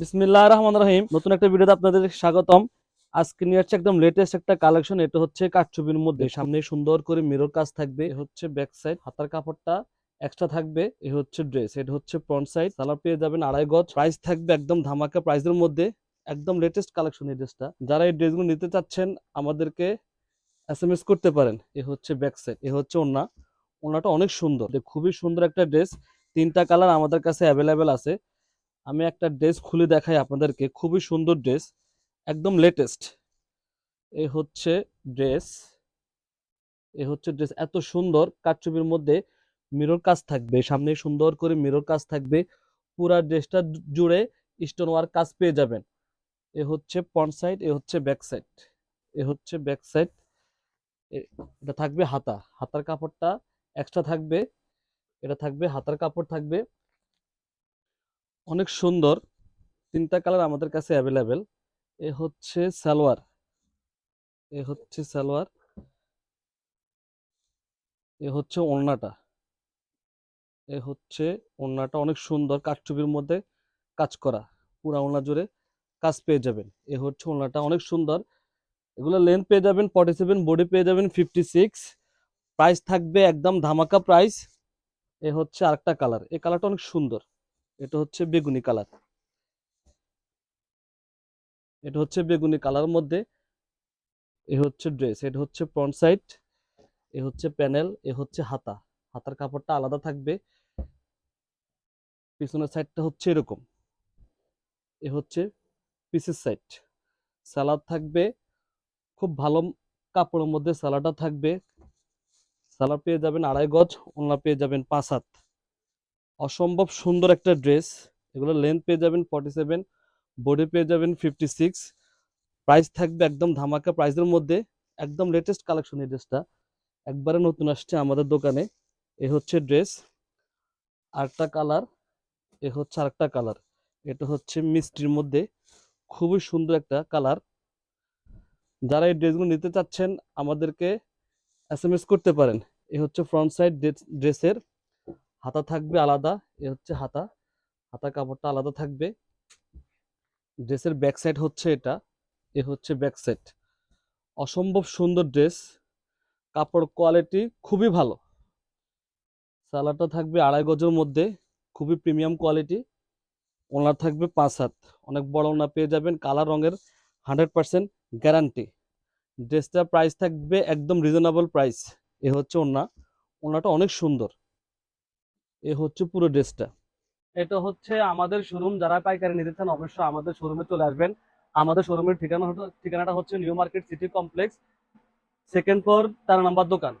বিসমিল্লাহ রহমান রহিম। নতুন একটা ভিডিওতে আপনাদের স্বাগতম। আজকে নিয়ে আসছে একদম লেটেস্ট একটা কালেকশন এটা হচ্ছে কাঠছবির মধ্যে। সামনে সুন্দর করে মিরর কাজ থাকবে হচ্ছে ব্যাক সাইড হাতার কাপড়টা এক্সট্রা থাকবে, এ হচ্ছে ড্রেস এটা হচ্ছে ফ্রন্ট সাইড সালার পেয়ে যাবেন আড়াই গজ। প্রাইস থাকবে একদম ধামাকা প্রাইসের মধ্যে। একদম লেটেস্ট কালেকশন এই ড্রেসটা যারা এই ড্রেসগুলো নিতে চাচ্ছেন, আমাদেরকে এস এম এস করতে পারেন। এ হচ্ছে ব্যাক সাইড এ হচ্ছে ওন্না ওনাটা অনেক সুন্দর। খুবই সুন্দর একটা ড্রেস তিনটা কালার আমাদের কাছে অ্যাভেলেবেল আছে। আমি একটা ড্রেস খুলে দেখাই আপনাদেরকে। খুবই সুন্দর ড্রেস, একদম লেটেস্ট এ হচ্ছে ড্রেস, এ হচ্ছে ড্রেস। এত সুন্দর কারচুপির মধ্যে মিরর কাজ থাকবে সামনে সুন্দর করে মিরর কাজ থাকবে। পুরা ড্রেসটা জুড়ে স্টোন ওয়ার্ক কাজ পেয়ে যাবেন। এ হচ্ছে ফ্রন্ট সাইড এ হচ্ছে ব্যাক সাইড এ হচ্ছে ব্যাক সাইড এটা থাকবে হাতা। হাতার কাপড়টা এক্সট্রা থাকবে, এটা থাকবে হাতার কাপড় থাকবে। অনেক সুন্দর। তিনটা কালার আমাদের কাছে অ্যাভেলেবেল এ হচ্ছে সালোয়ার। এ হচ্ছে সালোয়ার। এ হচ্ছে ওড়নাটা। এ হচ্ছে ওড়নাটা অনেক সুন্দর কাঠচুপির মধ্যে কাজ করা। পুরা ওড়না জুড়ে কাজ পেয়ে যাবেন। এ হচ্ছে ওড়নাটা অনেক সুন্দর। এগুলো লেন্থ পেয়ে যাবেন ফর্টি সেভেন বডি পেয়ে যাবেন ফিফটি সিক্স প্রাইস থাকবে একদম ধামাকা প্রাইস এ হচ্ছে আরেকটা কালার। এই কালারটা অনেক সুন্দর। এটা হচ্ছে বেগুনি কালার। এটা হচ্ছে বেগুনি কালার মধ্যে, এ হচ্ছে ড্রেস, এটা হচ্ছে ফ্রন্ট সাইড, এ হচ্ছে প্যানেল, এ হচ্ছে হাতা। হাতার কাপড়টা আলাদা থাকবে, পিছনের সাইডটা হচ্ছে এরকম। এ হচ্ছে পিসের সাইড। সালাদ থাকবে, খুব ভালো কাপড়ের মধ্যে সালাডটা থাকবে। স্যালাড পেয়ে যাবেন আড়াই গজ ওনা পেয়ে যাবেন পাঁচ হাত। অসম্ভব সুন্দর একটা ড্রেস। এগুলো লেন্থ পেয়ে যাবেন ফর্টি সেভেন বডি পেয়ে যাবেন ফিফটি সিক্স প্রাইস থাকবে একদম ধামাকা প্রাইসের মধ্যে। একদম লেটেস্ট কালেকশন এই ড্রেসটা একবারে নতুন আসছে আমাদের দোকানে। এ হচ্ছে ড্রেস আরেকটা কালার এ হচ্ছে আরেকটা কালার এটা হচ্ছে মিষ্টির মধ্যে। খুবই সুন্দর একটা কালার যারা এই ড্রেসগুলো নিতে চাচ্ছেন, আমাদেরকে এস করতে পারেন। এ হচ্ছে ফ্রন্ট সাইড ড্রেসের হাতা থাকবে আলাদা, এ হচ্ছে হাতা। হাতা কাপড়টা আলাদা থাকবে। ড্রেসের ব্যাক সাইড হচ্ছে এটা, এ হচ্ছে ব্যাক সাইড অসম্ভব সুন্দর ড্রেস, কাপড় কোয়ালিটি খুবই ভালো। সালাডটা থাকবে আড়াই গজের মধ্যে, খুবই প্রিমিয়াম কোয়ালিটি ওনার থাকবে পাঁচ হাত। অনেক বড় ওনা পেয়ে যাবেন, কালার রঙের হান্ড্রেড পার্সেন্ট গ্যারান্টি ড্রেসটার প্রাইস থাকবে একদম রিজনেবল প্রাইস এ হচ্ছে ওনা। ওনাটা অনেক সুন্দর। এ হচ্ছে পুরো ড্রেসটা। এটা হচ্ছে আমাদের শোরুম যারা পাইকারি নিতে চান অবশ্যই আমাদের শোরুমে চলে আসবেন। আমাদের শোরুমের ঠিকানা ঠিকানাটা হচ্ছে New Market city complex second floor তার নাম্বার দোকান।